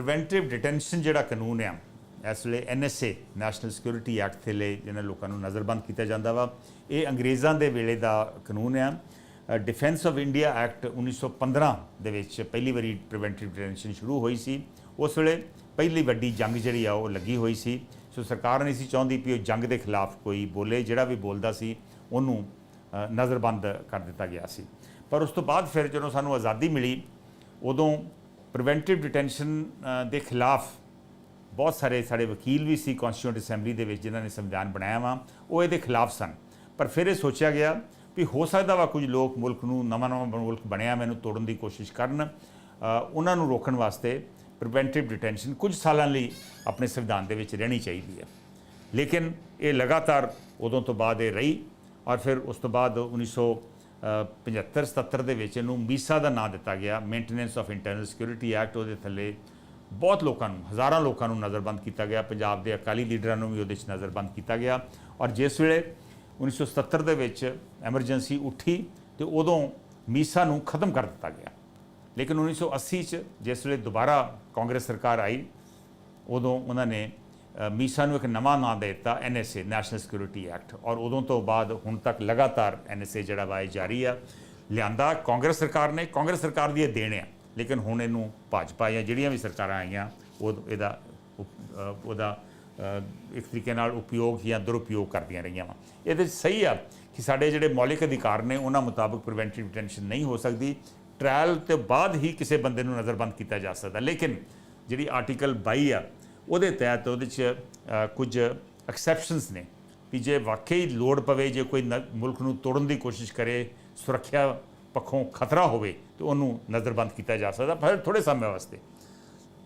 Preventive detention ਜਿਹੜਾ ਕਾਨੂੰਨ ਆ, ਇਸ ਵੇਲੇ ਐਨਐਸਏ ਨੈਸ਼ਨਲ ਸਿਕਿਉਰਿਟੀ ਐਕਟ ਥੇਲੇ ਜਿਹਨਾਂ ਲੋਕਾਂ ਨੂੰ ਨਜ਼ਰਬੰਦ ਕੀਤਾ ਜਾਂਦਾ ਵਾ। ਇਹ ਅੰਗਰੇਜ਼ਾਂ ਦੇ ਵੇਲੇ ਦਾ ਕਾਨੂੰਨ ਆ। ਡਿਫੈਂਸ ਆਫ ਇੰਡੀਆ ਐਕਟ 1915 ਦੇ ਵਿੱਚ ਪਹਿਲੀ ਵਾਰੀ ਪ੍ਰੀਵੈਂਟਿਵ ਡਿਟੈਂਸ਼ਨ ਸ਼ੁਰੂ ਹੋਈ ਸੀ। ਉਸ ਵੇਲੇ ਪਹਿਲੀ ਵੱਡੀ ਜੰਗ ਜਿਹੜੀ ਆ, ਉਹ ਲੱਗੀ ਹੋਈ ਸੀ। ਸੋ ਸਰਕਾਰ ਨਹੀਂ ਸੀ ਚਾਹੁੰਦੀ ਵੀ ਉਹ ਜੰਗ ਦੇ ਖਿਲਾਫ ਕੋਈ ਬੋਲੇ, ਜਿਹੜਾ ਵੀ ਬੋਲਦਾ ਸੀ, ਉਹਨੂੰ ਨਜ਼ਰਬੰਦ ਕਰ ਦਿੱਤਾ ਗਿਆ ਸੀ। ਪਰ ਉਸ ਤੋਂ ਬਾਅਦ ਫਿਰ ਜਦੋਂ ਸਾਨੂੰ ਆਜ਼ਾਦੀ ਮਿਲੀ, ਉਦੋਂ ਪ੍ਰੀਵੈਂਟਿਵ ਡਿਟੈਂਸ਼ਨ ਦੇ ਖਿਲਾਫ ਬਹੁਤ ਸਾਰੇ ਸਾਡੇ ਵਕੀਲ ਵੀ ਸੀ ਕਨਸਟੀਟਿਊਂਟ ਅਸੈਂਬਲੀ ਦੇ ਵਿੱਚ, ਜਿਨ੍ਹਾਂ ਨੇ ਸੰਵਿਧਾਨ ਬਣਾਇਆ ਵਾ, ਉਹ ਇਹਦੇ ਖਿਲਾਫ ਸਨ। ਪਰ ਫਿਰ ਇਹ ਸੋਚਿਆ ਗਿਆ ਵੀ ਹੋ ਸਕਦਾ ਵਾ ਕੁਝ ਲੋਕ ਮੁਲਕ ਨੂੰ, ਨਵਾਂ ਨਵਾਂ ਮੁਲਕ ਬਣਿਆ ਮੈਨੂੰ ਤੋੜਨ ਦੀ ਕੋਸ਼ਿਸ਼ ਕਰਨ ਉਹਨਾਂ ਨੂੰ ਰੋਕਣ ਵਾਸਤੇ ਪ੍ਰੀਵੈਂਟਿਵ ਡਿਟੈਂਸ਼ਨ ਕੁਝ ਸਾਲਾਂ ਲਈ ਆਪਣੇ ਸੰਵਿਧਾਨ ਦੇ ਵਿੱਚ ਰਹਿਣੀ ਚਾਹੀਦੀ ਹੈ। ਲੇਕਿਨ ਇਹ ਲਗਾਤਾਰ ਉਦੋਂ ਤੋਂ ਬਾਅਦ ਇਹ ਰਹੀ ਔਰ ਫਿਰ ਉਸ ਤੋਂ ਬਾਅਦ 1975 77 ਦੇ ਵਿੱਚ ਇਹਨੂੰ ਮੀਸਾ ਦਾ ਨਾਮ ਦਿੱਤਾ ਗਿਆ maintenance of internal security act ਉਹਦੇ ਥੱਲੇ ਬਹੁਤ ਲੋਕਾਂ ਨੂੰ, ਹਜ਼ਾਰਾਂ ਲੋਕਾਂ ਨੂੰ ਨਜ਼ਰਬੰਦ ਕੀਤਾ ਗਿਆ, ਪੰਜਾਬ ਦੇ ਅਕਾਲੀ ਲੀਡਰਾਂ ਨੂੰ ਵੀ ਉਹਦੇ 'ਚ ਨਜ਼ਰਬੰਦ ਕੀਤਾ ਗਿਆ ਔਰ ਜਿਸ ਵੇਲੇ 1977 ਦੇ ਵਿੱਚ ਐਮਰਜੈਂਸੀ ਉੱਠੀ ਤੇ ਉਦੋਂ ਮੀਸਾ ਨੂੰ ਖਤਮ ਕਰ ਦਿੱਤਾ ਗਿਆ। ਲੇਕਿਨ 1980 ਚ ਜਿਸ ਵੇਲੇ ਦੁਬਾਰਾ ਕਾਂਗਰਸ ਸਰਕਾਰ ਆਈ, ਉਦੋਂ ਉਹਨਾਂ ਨੇ ਮੀਸਾ ਨੂੰ ਇੱਕ ਨਵਾਂ ਨਾਮ ਦੇ ਦਿੱਤਾ ਐਨਐਸਏ ਨੈਸ਼ਨਲ ਸਿਕਿਉਰਿਟੀ ਐਕਟ ਔਰ ਉਦੋਂ ਤੋਂ ਬਾਅਦ ਹੁਣ ਤੱਕ ਲਗਾਤਾਰ ਐਨਐਸਏ ਜਿਹੜਾ ਵਾ, ਇਹ ਜਾਰੀ ਆ। ਲਿਆਂਦਾ ਕਾਂਗਰਸ ਸਰਕਾਰ ਨੇ, ਕਾਂਗਰਸ ਸਰਕਾਰ ਦੀ ਇਹ ਦੇਣ ਆ। ਲੇਕਿਨ ਹੁਣ ਇਹਨੂੰ ਭਾਜਪਾ ਜਾਂ ਜਿਹੜੀਆਂ ਵੀ ਸਰਕਾਰਾਂ ਆਈਆਂ, ਉਹ ਇਹਦਾ ਉਪ- ਉਹਦਾ ਇੱਕ ਤਰੀਕੇ ਨਾਲ ਉਪਯੋਗ ਜਾਂ ਦੁਰਉਪਯੋਗ ਕਰਦੀਆਂ ਰਹੀਆਂ ਵਾ। ਇਹਦੇ 'ਚ ਸਹੀ ਆ ਕਿ ਸਾਡੇ ਜਿਹੜੇ ਮੌਲਿਕ ਅਧਿਕਾਰ ਨੇ, ਉਹਨਾਂ ਮੁਤਾਬਕ ਪ੍ਰੀਵੈਂਟਿਵ ਡਿਟੈਂਸ਼ਨ ਨਹੀਂ ਹੋ ਸਕਦੀ। ਟ੍ਰਾਇਲ ਤੇ ਬਾਅਦ ਹੀ ਕਿਸੇ ਬੰਦੇ ਨੂੰ ਨਜ਼ਰਬੰਦ ਕੀਤਾ ਜਾ ਸਕਦਾ। ਲੇਕਿਨ ਜਿਹੜੀ ਆਰਟੀਕਲ 22 ਆ ਉਹਦੇ ਤਹਿਤ ਉਹਦੇ 'ਚ ਕੁਝ ਐਕਸੈਪਸ਼ਨਸ ਨੇ ਵੀ ਜੇ ਵਾਕਈ ਲੋੜ ਪਵੇ, ਜੇ ਕੋਈ ਨ- ਮੁਲਕ ਨੂੰ ਤੋੜਨ ਦੀ ਕੋਸ਼ਿਸ਼ ਕਰੇ, ਸੁਰੱਖਿਆ ਪੱਖੋਂ ਖਤਰਾ ਹੋਵੇ, ਤੇ ਉਹਨੂੰ ਨਜ਼ਰਬੰਦ ਕੀਤਾ ਜਾ ਸਕਦਾ ਫਿਰ ਥੋੜੇ ਸਮੇਂ ਵਾਸਤੇ।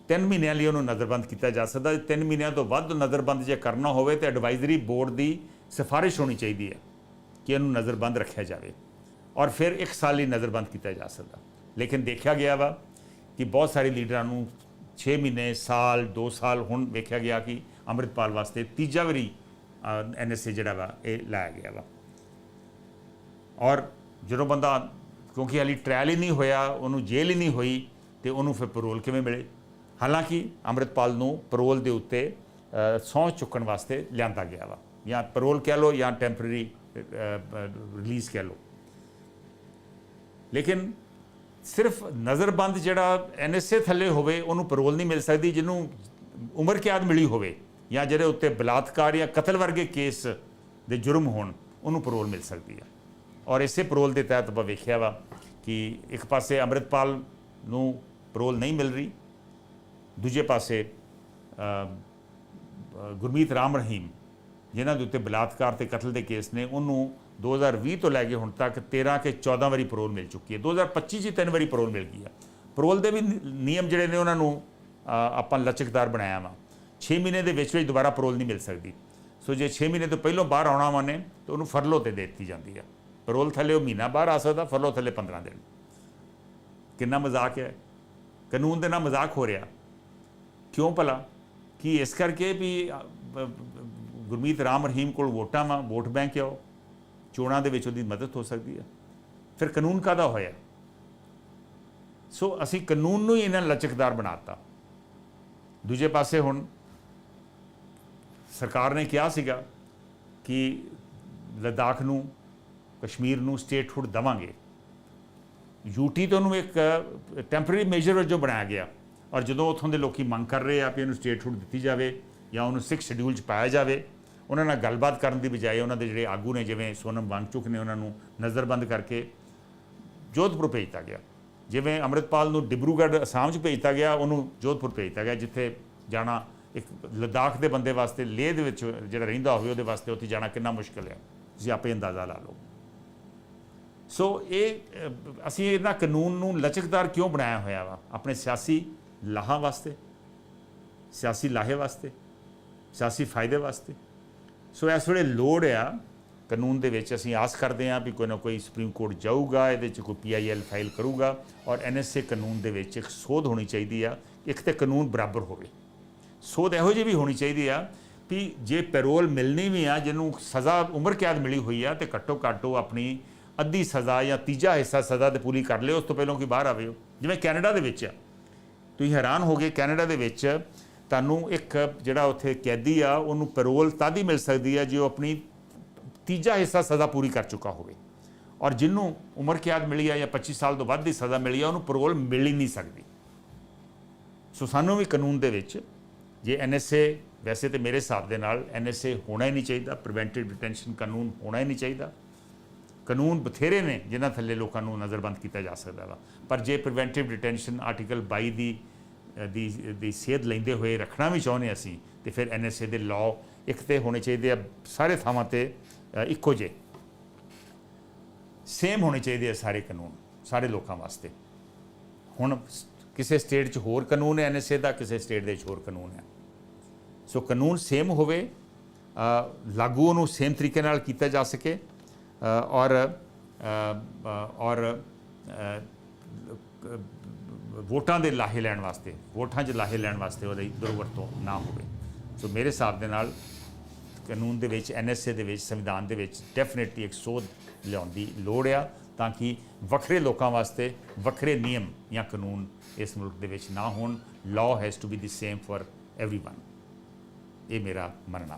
3 ਮਹੀਨਿਆਂ ਲਈ ਉਹਨੂੰ ਨਜ਼ਰਬੰਦ ਕੀਤਾ ਜਾ ਸਕਦਾ 3 ਮਹੀਨਿਆਂ ਤੋਂ ਵੱਧ ਨਜ਼ਰਬੰਦ ਜੇ ਕਰਨਾ ਹੋਵੇ, ਤੇ ਐਡਵਾਈਜ਼ਰੀ ਬੋਰਡ ਦੀ ਸਿਫਾਰਿਸ਼ ਹੋਣੀ ਚਾਹੀਦੀ ਹੈ ਕਿ ਇਹਨੂੰ ਨਜ਼ਰਬੰਦ ਰੱਖਿਆ ਜਾਵੇ। ਔਰ ਫਿਰ 1 ਸਾਲ ਲਈ ਨਜ਼ਰਬੰਦ ਕੀਤਾ ਜਾ ਸਕਦਾ। ਲੇਕਿਨ ਦੇਖਿਆ ਗਿਆ ਵਾ ਕਿ ਬਹੁਤ ਸਾਰੇ ਲੀਡਰਾਂ ਨੂੰ 6 ਮਹੀਨੇ ਸਾਲ 2 ਸਾਲ ਹੁਣ ਵੇਖਿਆ ਗਿਆ ਕਿ ਅੰਮ੍ਰਿਤਪਾਲ ਵਾਸਤੇ ਤੀਜਾ ਵਾਰੀ ਐਨਐਸਏ ਜਿਹੜਾ ਵਾ ਇਹ ਲਾਇਆ ਗਿਆ ਵਾ। ਔਰ ਜਦੋਂ ਬੰਦਾ ਕਿਉਂਕਿ ਹਾਲੀ ਟ੍ਰਾਇਲ ਹੀ ਨਹੀਂ ਹੋਇਆ ਉਹਨੂੰ ਜੇਲ੍ਹ ਹੀ ਨਹੀਂ ਹੋਈ ਤੇ ਉਹਨੂੰ ਫਿਰ ਪੈਰੋਲ ਕਿਵੇਂ ਮਿਲੇ? ਹਾਲਾਂਕਿ ਅੰਮ੍ਰਿਤਪਾਲ ਨੂੰ ਪੈਰੋਲ ਦੇ ਉੱਤੇ ਅ, ਸਹੁੰ ਚੁੱਕਣ ਵਾਸਤੇ ਲਿਆਂਦਾ ਗਿਆ ਵਾ। ਜਾਂ ਪੈਰੋਲ ਕਹਿ ਲਓ ਜਾਂ ਟੈਂਪਰੇਰੀ ਰਿਲੀਜ਼ ਕਹਿ ਲਓ। ਲੇਕਿਨ ਸਿਰਫ ਨਜ਼ਰਬੰਦ ਜਿਹੜਾ ਐਨਐਸਏ ਥੱਲੇ ਹੋਵੇ, ਉਹਨੂੰ ਪੈਰੋਲ ਨਹੀਂ ਮਿਲ ਸਕਦੀ, ਜਿਹਨੂੰ ਉਮਰ ਕੈਦ ਮਿਲੀ ਹੋਵੇ, ਜਾਂ ਜਿਹੜੇ ਉੱਤੇ ਬਲਾਤਕਾਰ ਜਾਂ ਕਤਲ ਵਰਗੇ ਕੇਸ ਦੇ ਜੁਰਮ ਹੋਣ, ਉਹਨੂੰ ਪੈਰੋਲ ਮਿਲ ਸਕਦੀ ਹੈ ਔਰ ਇਸੇ ਪੈਰੋਲ ਦੇ ਤਹਿਤ ਆਪਾਂ ਵੇਖਿਆ ਵਾ ਕਿ ਇੱਕ ਪਾਸੇ ਅੰਮ੍ਰਿਤਪਾਲ ਨੂੰ ਪੈਰੋਲ ਨਹੀਂ ਮਿਲ ਰਹੀ, ਦੂਜੇ ਪਾਸੇ ਗੁਰਮੀਤ ਰਾਮ ਰਹੀਮ, ਜਿਨ੍ਹਾਂ ਦੇ ਉੱਤੇ ਬਲਾਤਕਾਰ ਤੇ ਕਤਲ ਦੇ ਕੇਸ ਨੇ, ਉਹਨੂੰ 2020 ਤੋਂ ਲੈ ਕੇ ਹੁਣ ਤੱਕ 13 ਕੇ 14 ਵਾਰੀ ਪੈਰੋਲ ਮਿਲ ਚੁੱਕੀ ਹੈ। 2025 ਚ ਤਿੰਨ ਵਾਰੀ ਪੈਰੋਲ ਮਿਲ ਗਈ ਆ ਪੈਰੋਲ ਦੇ ਵੀ ਨਿਯਮ ਜਿਹੜੇ ਨੇ ਉਹਨਾਂ ਨੂੰ ਆਪਾਂ ਲਚਕਦਾਰ ਬਣਾਇਆ ਵਾ। 6 ਮਹੀਨੇ ਦੇ ਵਿੱਚ ਵਿੱਚ ਦੁਬਾਰਾ ਪੈਰੋਲ ਨਹੀਂ ਮਿਲ ਸਕਦੀ। ਸੋ ਜੇ 6 ਮਹੀਨੇ ਤੋਂ ਪਹਿਲਾਂ ਬਾਹਰ ਆਉਣਾ ਵਾ ਨੇ ਤਾਂ ਉਹਨੂੰ ਫਰਲੋ ਤੇ ਦੇ ਦਿੱਤੀ ਜਾਂਦੀ ਆ ਪੈਰੋਲ ਥੱਲੇ ਉਹ ਮਹੀਨਾ ਬਾਹਰ ਆ ਸਕਦਾ ਫਰਲੋ ਥੱਲੇ 15 ਦਿਨ। ਕਿੰਨਾ ਮਜ਼ਾਕ ਹੈ। ਕਾਨੂੰਨ ਦੇ ਨਾਲ ਮਜ਼ਾਕ ਹੋ ਰਿਹਾ। ਕਿਉਂ ਭਲਾ? ਕਿ ਇਸ ਕਰਕੇ ਵੀ ਗੁਰਮੀਤ ਰਾਮ ਰਹੀਮ ਕੋਲ ਵੋਟਾਂ ਵਾ? ਵੋਟ ਬੈਂਕ ਆਓ ਚੋਣਾਂ ਦੇ ਵਿੱਚ ਉਹਦੀ ਮਦਦ ਹੋ ਸਕਦੀ ਹੈ। ਫਿਰ ਕਾਨੂੰਨ ਕਾਦਾ ਹੋਇਆ? ਸੋ ਅਸੀਂ ਕਾਨੂੰਨ ਨੂੰ ਹੀ ਇਹਨਾਂ ਲਚਕਦਾਰ ਬਣਾਤਾ। ਦੂਜੇ ਪਾਸੇ ਹੁਣ ਸਰਕਾਰ ਨੇ ਕਿਹਾ ਸੀਗਾ ਕਿ ਲਦਾਖ ਨੂੰ, ਕਸ਼ਮੀਰ ਨੂੰ ਸਟੇਟਹੁੱਡ ਦਵਾਂਗੇ। ਯੂਟੀ ਤੋਂ ਉਹਨੂੰ ਇੱਕ ਟੈਂਪਰੇਰੀ ਮੇਜਰ ਵਜੋਂ ਬਣਾਇਆ ਗਿਆ ਔਰ ਜਦੋਂ ਉਥੋਂ ਦੇ ਲੋਕੀ ਮੰਗ ਕਰ ਰਹੇ ਆ ਕਿ ਇਹਨੂੰ ਸਟੇਟਹੁੱਡ ਦਿੱਤੀ ਜਾਵੇ ਜਾਂ ਉਹਨੂੰ ਸਿੱਖ ਸ਼ਡਿਊਲ 'ਚ ਪਾਇਆ ਜਾਵੇ ਉਹਨਾਂ ਨਾਲ ਗੱਲਬਾਤ ਕਰਨ ਦੀ ਬਜਾਏ ਉਹਨਾਂ ਦੇ ਜਿਹੜੇ ਆਗੂ ਨੇ, ਜਿਵੇਂ ਸੋਨਮ ਵਾਂਗਚੁਕ ਨੇ ਉਹਨਾਂ ਨੂੰ ਨਜ਼ਰਬੰਦ ਕਰਕੇ ਜੋਧਪੁਰ ਭੇਜਤਾ ਗਿਆ। ਜਿਵੇਂ ਅੰਮ੍ਰਿਤਪਾਲ ਨੂੰ ਡਿਬਰੂਗੜ੍ਹ ਅਸਾਮ 'ਚ ਭੇਜਤਾ ਗਿਆ, ਉਹਨੂੰ ਜੋਧਪੁਰ ਭੇਜਤਾ ਗਿਆ, ਜਿੱਥੇ ਜਾਣਾ ਇੱਕ ਲਦਾਖ ਦੇ ਬੰਦੇ ਵਾਸਤੇ, ਲੇਹ ਦੇ ਵਿੱਚ ਜਿਹੜਾ ਰਹਿੰਦਾ ਹੋਵੇ, ਉਹਦੇ ਵਾਸਤੇ ਉੱਥੇ ਜਾਣਾ ਕਿੰਨਾ ਮੁਸ਼ਕਲ ਹੈ। ਤੁਸੀਂ ਆਪੇ ਅੰਦਾਜ਼ਾ ਲਾ ਲਓ। ਸੋ ਇਹ ਅਸੀਂ ਇਹਨਾਂ ਕਾਨੂੰਨ ਨੂੰ ਲਚਕਦਾਰ ਕਿਉਂ ਬਣਾਇਆ ਹੋਇਆ ਵਾ? ਆਪਣੇ ਸਿਆਸੀ ਲਾਹਾਂ ਵਾਸਤੇ, ਸਿਆਸੀ ਲਾਹੇ ਵਾਸਤੇ, ਸਿਆਸੀ ਫਾਇਦੇ ਵਾਸਤੇ। ਸੋ ਇਸ ਵੇਲੇ ਲੋੜ ਆ, ਕਾਨੂੰਨ ਦੇ ਵਿੱਚ ਅਸੀਂ ਆਸ ਕਰਦੇ ਹਾਂ ਵੀ ਕੋਈ ਨਾ ਕੋਈ ਸੁਪਰੀਮ ਕੋਰਟ ਜਾਊਗਾ, ਇਹਦੇ 'ਚ ਕੋਈ ਪੀਆਈਐਲ ਫਾਈਲ ਕਰੂਗਾ ਔਰ ਐਨਐਸਏ ਕਾਨੂੰਨ ਦੇ ਵਿੱਚ ਇੱਕ ਸੋਧ ਹੋਣੀ ਚਾਹੀਦੀ ਆ, ਇੱਕ ਤੇ ਕਾਨੂੰਨ ਬਰਾਬਰ ਹੋਵੇ। ਸੋਧ ਇਹੋ ਜਿਹੀ ਵੀ ਹੋਣੀ ਚਾਹੀਦੀ ਆ ਵੀ ਜੇ ਪੈਰੋਲ ਮਿਲਣੀ ਵੀ ਆ, ਜਿਹਨੂੰ ਸਜ਼ਾ ਉਮਰ ਕੈਦ ਮਿਲੀ ਹੋਈ ਆ, ਤੇ ਘੱਟੋ ਘੱਟ ਉਹ ਆਪਣੀ ਅੱਧੀ ਸਜ਼ਾ ਜਾਂ ਤੀਜਾ ਹਿੱਸਾ ਸਜ਼ਾ ਤੇ ਪੂਰੀ ਕਰ ਲਿਓ ਉਸ ਤੋਂ ਪਹਿਲਾਂ ਕਿ ਬਾਹਰ ਆਵੇ ਜਿਵੇਂ ਕੈਨੇਡਾ ਦੇ ਵਿੱਚ ਆ। ਤੁਸੀਂ ਹੈਰਾਨ ਹੋਗੇ ਕੈਨੇਡਾ ਦੇ ਵਿੱਚ ਤੁਹਾਨੂੰ ਇੱਕ ਜਿਹੜਾ ਉੱਥੇ ਕੈਦੀ ਆ, ਉਹਨੂੰ ਪੈਰੋਲ ਤਦ ਹੀ ਮਿਲ ਸਕਦੀ ਹੈ ਜੇ ਉਹ ਆਪਣੀ ਤੀਜਾ ਹਿੱਸਾ ਸਜ਼ਾ ਪੂਰੀ ਕਰ ਚੁੱਕਾ ਹੋਵੇ। ਔਰ ਜਿਹਨੂੰ ਉਮਰ ਕੈਦ ਮਿਲੀ ਆ ਜਾਂ 25 ਸਾਲ ਤੋਂ ਵੱਧ ਦੀ ਸਜ਼ਾ ਮਿਲੀ ਆ, ਉਹਨੂੰ ਪੈਰੋਲ ਮਿਲ ਹੀ ਨਹੀਂ ਸਕਦੀ। ਸੋ ਸਾਨੂੰ ਵੀ ਕਾਨੂੰਨ ਦੇ ਵਿੱਚ ਜੇ ਐਨਐਸਏ ਵੈਸੇ ਤੇ ਮੇਰੇ ਹਿਸਾਬ ਦੇ ਨਾਲ ਐਨਐਸਏ ਹੋਣਾ ਹੀ ਨਹੀਂ ਚਾਹੀਦਾ ਪ੍ਰੀਵੈਂਟਿਵ ਡਿਟੈਂਸ਼ਨ ਕਾਨੂੰਨ ਹੋਣਾ ਹੀ ਨਹੀਂ ਚਾਹੀਦਾ। ਕਾਨੂੰਨ ਬਥੇਰੇ ਨੇ ਜਿਨ੍ਹਾਂ ਥੱਲੇ ਲੋਕਾਂ ਨੂੰ ਨਜ਼ਰਬੰਦ ਕੀਤਾ ਜਾ ਸਕਦਾ ਵਾ। ਪਰ ਜੇ ਪ੍ਰੀਵੈਂਟਿਵ ਡਿਟੈਂਸ਼ਨ ਆਰਟੀਕਲ 22 ਦੀ ਦੀ ਦੀ ਸੇਧ ਲੈਂਦੇ ਹੋਏ ਰੱਖਣਾ ਵੀ ਚਾਹੁੰਦੇ ਅਸੀਂ ਤੇ ਫਿਰ ਐਨਐਸਏ ਦੇ ਲਾਅ ਇੱਕ ਤੇ ਹੋਣੇ ਚਾਹੀਦੇ ਆ, ਸਾਰੇ ਥਾਵਾਂ ਤੇ ਇੱਕੋ ਜਿਹੇ। ਸੇਮ ਹੋਣੇ ਚਾਹੀਦੇ ਆ ਸਾਰੇ ਕਾਨੂੰਨ, ਸਾਰੇ ਲੋਕਾਂ ਵਾਸਤੇ। ਹੁਣ ਕਿਸੇ ਸਟੇਟ 'ਚ ਹੋਰ ਕਾਨੂੰਨ ਹੈ ਐਨਐਸਏ ਦਾ, ਕਿਸੇ ਸਟੇਟ ਦੇ 'ਚ ਹੋਰ ਕਾਨੂੰਨ ਹੈ। ਸੋ ਕਾਨੂੰਨ ਸੇਮ ਹੋਵੇ ਲਾਗੂ ਉਹਨੂੰ ਸੇਮ ਤਰੀਕੇ ਨਾਲ ਕੀਤਾ ਜਾ ਸਕੇ ਔਰ ਔਰ ਵੋਟਾਂ ਦੇ ਲਾਹੇ ਲੈਣ ਵਾਸਤੇ, ਵੋਟਾਂ 'ਚ ਲਾਹੇ ਲੈਣ ਵਾਸਤੇ ਉਹਦੀ ਦੁਰਵਰਤੋਂ ਨਾ ਹੋਵੇ। ਸੋ ਮੇਰੇ ਹਿਸਾਬ ਦੇ ਨਾਲ ਕਾਨੂੰਨ ਦੇ ਵਿੱਚ ਐਨਐਸਏ ਦੇ ਵਿੱਚ, ਸੰਵਿਧਾਨ ਦੇ ਵਿੱਚ ਡੈਫੀਨਿਟਲੀ ਇੱਕ ਸੋਧ ਲਿਆਉਣ ਦੀ ਲੋੜ ਆ ਤਾਂ ਕਿ ਵੱਖਰੇ ਲੋਕਾਂ ਵਾਸਤੇ ਵੱਖਰੇ ਨਿਯਮ ਜਾਂ ਕਾਨੂੰਨ ਇਸ ਮੁਲਕ ਦੇ ਵਿੱਚ ਨਾ ਹੋਣ। Law has to be the same for everyone ਇਹ ਮੇਰਾ ਮੰਨਣਾ